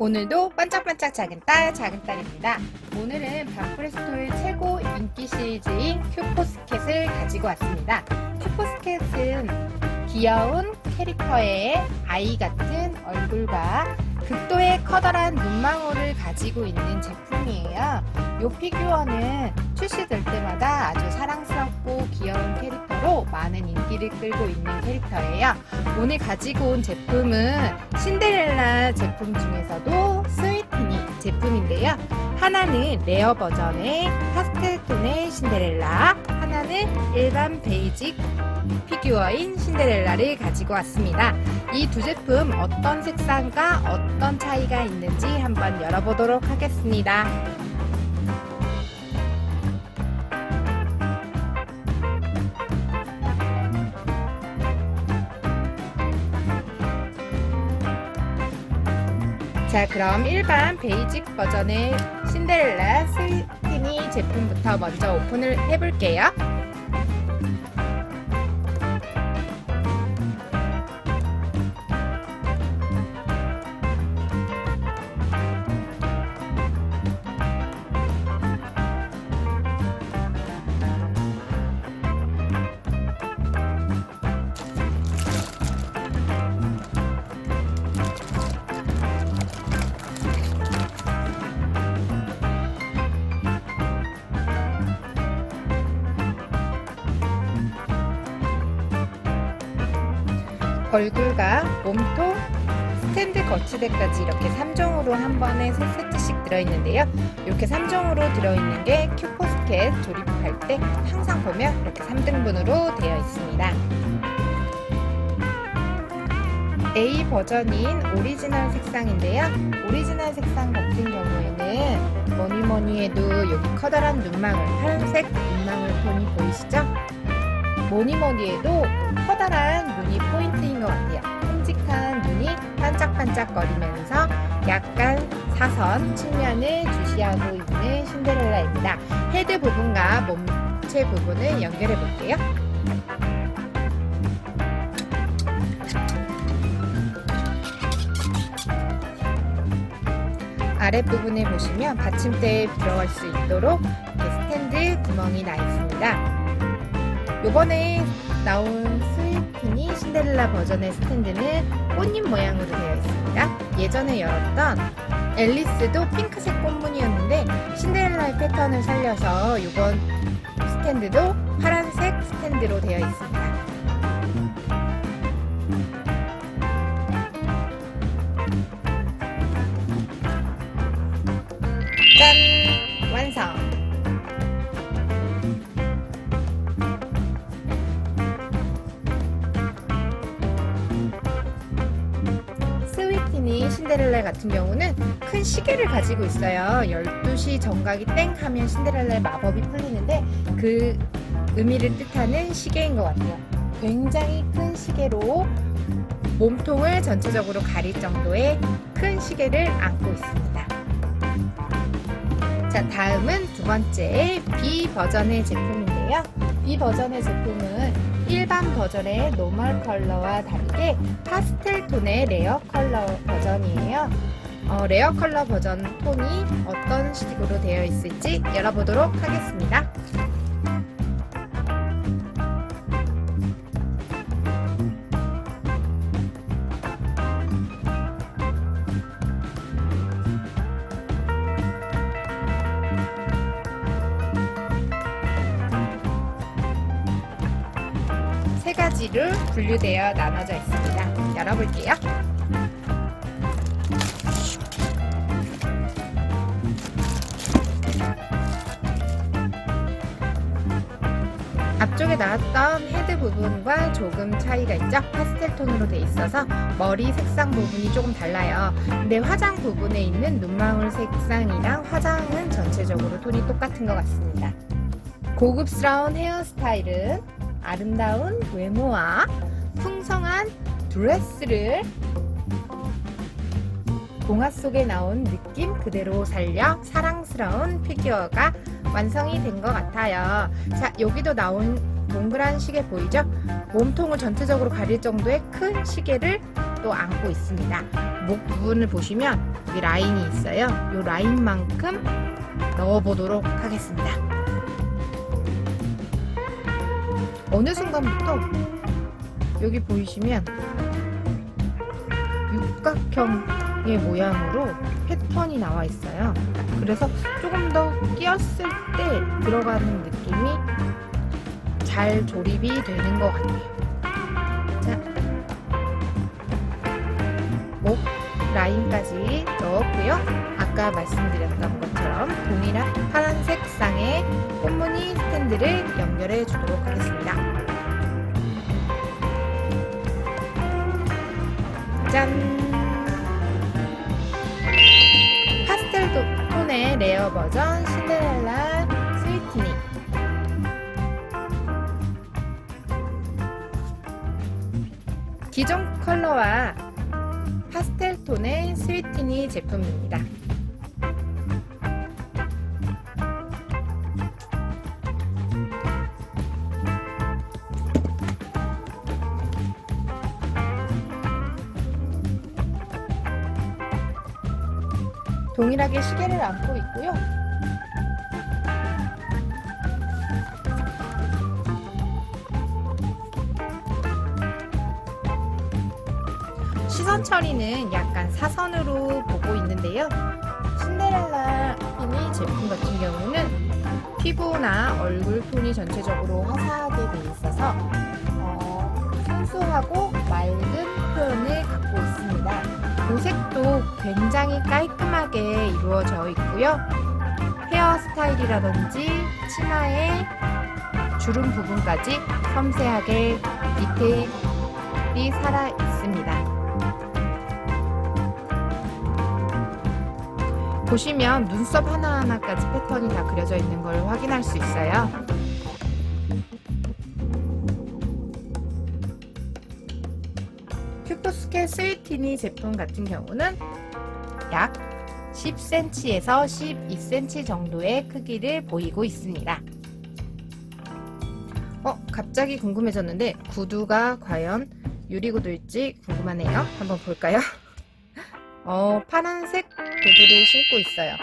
오늘도 반짝반짝 작은 딸, 작은 딸입니다. 오늘은 바프레스토의 최고 인기 시리즈인 큐포스켓을 가지고 왔습니다. 큐포스켓은 귀여운 캐릭터의 아이 같은 얼굴과 극도의 커다란 눈망울을 가지고 있는 제품이에요. 이 피규어는 출시될 때마다 아주 사랑스럽고 귀여운 캐릭터로 많은 인기를 끌고 있는 캐릭터예요. 오늘 가지고 온 제품은 신데렐라 제품 중에서도 스위트니 제품인데요. 하나는 레어 버전의 파스텔 톤의 신데렐라, 하나는 일반 베이직 피규어인 신데렐라를 가지고 왔습니다. 이 두 제품 어떤 색상과 어떤 차이가 있는지 한번 열어보도록 하겠습니다. 자, 그럼 일반 베이직 버전의 신데렐라 스위트니 제품부터 먼저 오픈을 해볼게요. 얼굴과 몸통, 스탠드 거치대까지 이렇게 3종으로 한 번에 3세트씩 들어있는데요. 이렇게 3종으로 들어있는 게 큐포스켓 조립할 때 항상 보면 이렇게 3등분으로 되어 있습니다. A 버전인 오리지널 색상인데요. 오리지널 색상 같은 경우에는 뭐니 뭐니 해도 여기 커다란 눈망울, 파란색 눈망울 톤이 보이시죠? 뭐니 뭐니 해도 커다란 눈이 포인트인 것 같아요. 큼직한 눈이 반짝반짝거리면서 약간 사선 측면을 주시하고 있는 신데렐라입니다. 헤드 부분과 몸체 부분을 연결해 볼게요. 아랫부분에 보시면 받침대에 들어갈 수 있도록 스탠드 구멍이 나 있습니다. 요번에 나온 스위트니 신데렐라 버전의 스탠드는 꽃잎 모양으로 되어 있습니다. 예전에 열었던 앨리스도 핑크색 꽃무늬였는데 신데렐라의 패턴을 살려서 이번 스탠드도 파란색 스탠드로 되어 있습니다. 같은 경우는 큰 시계를 가지고 있어요. 12시 정각이 땡 하면 신데렐라의 마법이 풀리는데 그 의미를 뜻하는 시계인 것 같아요. 굉장히 큰 시계로 몸통을 전체적으로 가릴 정도의 큰 시계를 안고 있습니다. 자, 다음은 두 번째 B 버전의 제품인데요. B 버전의 제품은 일반 버전의 노멀 컬러와 다르게 파스텔 톤의 레어 컬러 버전이에요. 어, 레어 컬러 버전 톤이 어떤 식으로 되어 있을지 열어보도록 하겠습니다. 세 가지로 분류되어 나눠져 있습니다. 열어볼게요. 앞쪽에 나왔던 헤드 부분과 조금 차이가 있죠? 파스텔 톤으로 돼 있어서 머리 색상 부분이 조금 달라요. 근데 화장 부분에 있는 눈망울 색상이랑 화장은 전체적으로 톤이 똑같은 것 같습니다. 고급스러운 헤어스타일은 아름다운 외모와 풍성한 드레스를 동화 속에 나온 느낌 그대로 살려 사랑스러운 피규어가 완성이 된 것 같아요. 자, 여기도 나온 동그란 시계 보이죠? 몸통을 전체적으로 가릴 정도의 큰 시계를 또 안고 있습니다. 목 부분을 보시면 여기 라인이 있어요. 이 라인만큼 넣어보도록 하겠습니다. 어느 순간부터 여기 보이시면 육각형의 모양으로 패턴이 나와 있어요. 그래서 조금 더 끼었을 때 들어가는 느낌이 잘 조립이 되는 것 같아요. 자, 라인까지 넣었고요. 아까 말씀드렸던 것처럼 동일한 파란색 쌍의 꽃무늬 스탠드를 연결해 주도록 하겠습니다. 짠! 파스텔 도- 톤의 레어 버전 신데렐라 스위트니 기존 컬러와 파스텔 톤의 스위트니 제품입니다. 동일하게 시계를 안고 있고요. 시선 처리는 약간 사선으로 보고 있는데요. 신데렐라 피니 제품 같은 경우는 피부나 얼굴 톤이 전체적으로 화사하게 돼 있어서 어, 순수하고 맑은 표현을 갖고 있습니다. 도색도 굉장히 깔끔하게 이루어져 있고요. 헤어스타일이라든지 치마의 주름 부분까지 섬세하게 디테일이 살아 있습니다. 보시면 눈썹 하나하나까지 패턴이 다 그려져 있는 걸 확인할 수 있어요. 큐프스케 스위티니 제품 같은 경우는 약 10cm에서 12cm 정도의 크기를 보이고 있습니다. 어, 갑자기 궁금해졌는데 구두가 과연 유리구두일지 궁금하네요. 한번 볼까요? 어, 파란색 구두를 신고 있어요.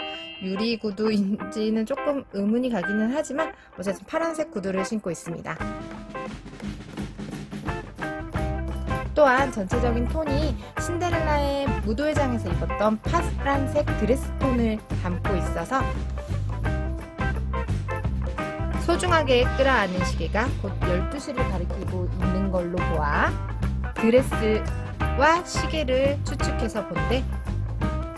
유리 구두인지는 조금 의문이 가기는 하지만 어쨌든 파란색 구두를 신고 있습니다. 또한 전체적인 톤이 신데렐라의 무도회장에서 입었던 파란색 드레스 톤을 담고 있어서 소중하게 끌어안는 시계가 곧 12시를 가리키고 있는 걸로 보아 드레스와 시계를 추측해서 본데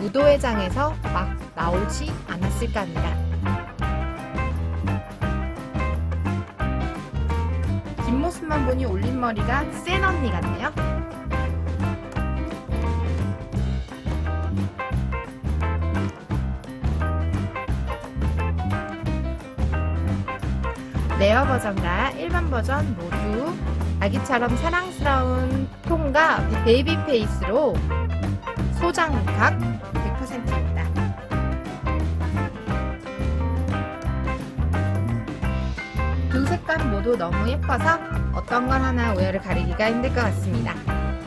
무도회장에서 막 나오지 않았을까 합니다. 뒷모습만 보니 올림머리가 센 언니 같네요. 레어 버전과 일반 버전 모두 아기처럼 사랑스러운 톤과 베이비 페이스로 소장각 100%입니다. 두 색감 모두 너무 예뻐서 어떤 걸 하나 우열을 가리기가 힘들 것 같습니다.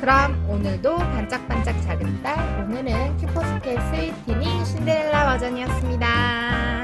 그럼 오늘도 반짝반짝 작은 딸 오늘은 큐퍼스켓 스위티니 신데렐라 버전이었습니다.